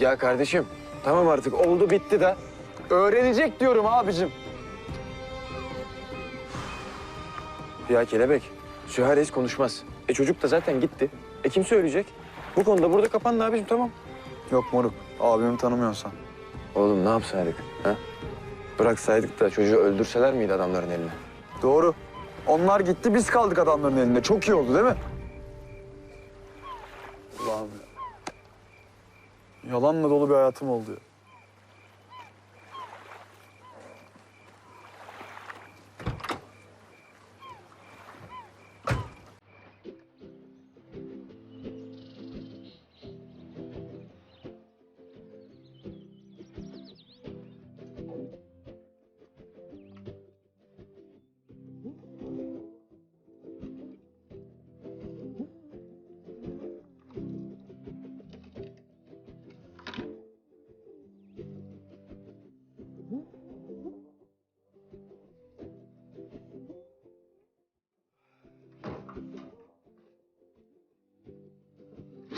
Ya kardeşim tamam artık oldu bitti de. Öğrenecek diyorum abicim. Ya kelebek, Süha Reis konuşmaz. E çocuk da zaten gitti. E kim söyleyecek? Bu konuda burada kapandı abicim tamam. Yok moruk. Abimi tanımıyorsan. Oğlum ne yapsaydık ha? Bıraksaydık da çocuğu öldürseler miydi adamların eline? Doğru. Onlar gitti biz kaldık adamların elinde. Çok iyi oldu değil mi? Yalanla dolu bir hayatım oldu ya.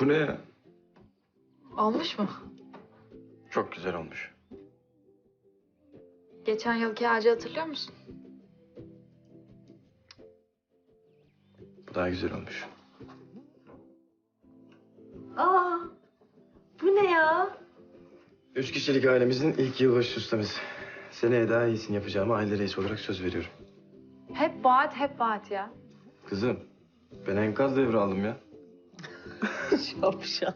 Bu ne ya? Olmuş mu? Çok güzel olmuş. Geçen yılki ağacı hatırlıyor musun? Bu daha güzel olmuş. Aa, bu ne ya? Üç kişilik ailemizin ilk yılbaşı süslemesi. Seneye daha iyisini yapacağıma aile reisi olarak söz veriyorum. Hep vaat, hep vaat ya. Kızım, ben enkaz devraldım ya. Şapşal.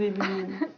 Benim.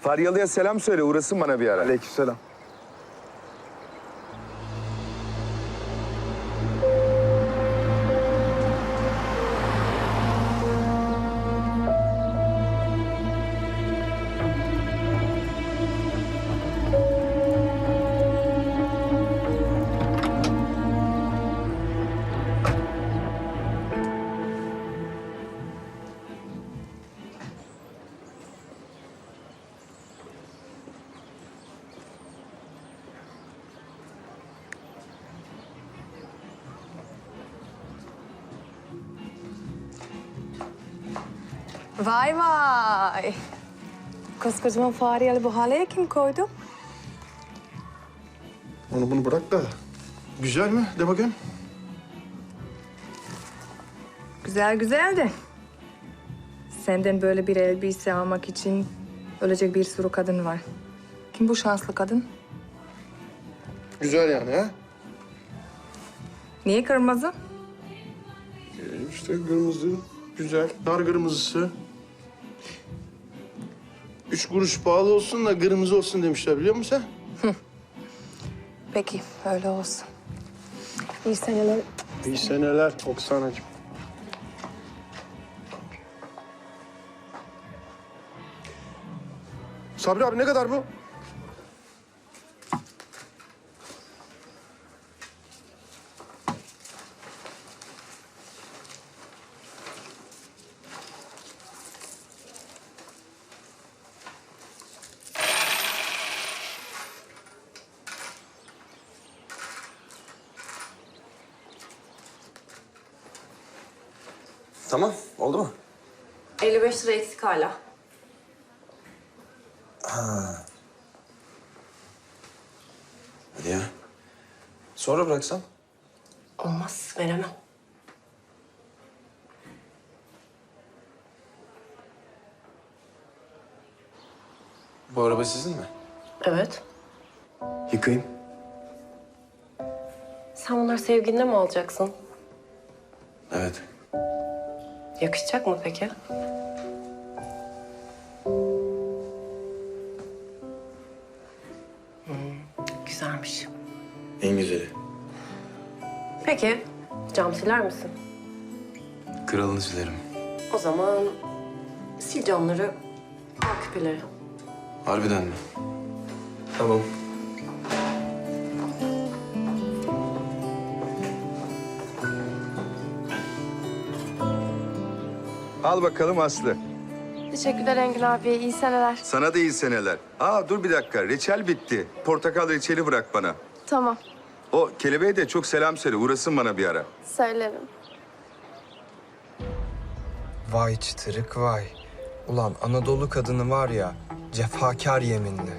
Faryalı'ya selam söyle uğrasın bana bir ara. Aleykümselam. Vay vay. Koskocaman fareyi bu haleye kim koydu? Onu bunu bırak da Güzel mi? De bakayım. Güzel güzel de. Senden böyle bir elbise almak için ölecek bir sürü kadın var. Kim bu şanslı kadın? Güzel yani ha? Niye kırmızı? İşte kırmızı, güzel. Nar kırmızısı. Üç kuruş pahalı olsun da kırmızı olsun demişler biliyor musun sen? Peki öyle olsun. İyi seneler. İyi seneler Oksanacığım. Sabri abi ne kadar bu? Tamam oldu mu? 55 lira eksik hala. Hadi ya. Sonra bıraksam? Olmaz, veremem. Bu araba sizin mi? Evet. Yıkayayım. Sen bunları sevgiline mi alacaksın? Evet. Yakışacak mı peki? Hmm, güzelmiş. En güzeli. Peki, cam siler misin? Kralını silerim. O zaman sil camları, al küpeleri. Harbiden mi? Tamam. Al bakalım Aslı. Teşekkürler Engin abi. İyi seneler. Sana da iyi seneler. Aa dur bir dakika. Reçel bitti. Portakal reçeli bırak bana. Tamam. O kelebeğe de çok selam söyle. Uğrasın bana bir ara. Söylerim. Vay çıtırık vay. Ulan Anadolu kadını var ya, cefakar yeminli.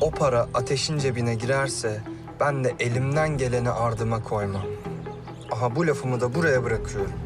O para ateşin cebine girerse ben de elimden geleni ardıma koymam. Aha bu lafımı da buraya bırakıyorum.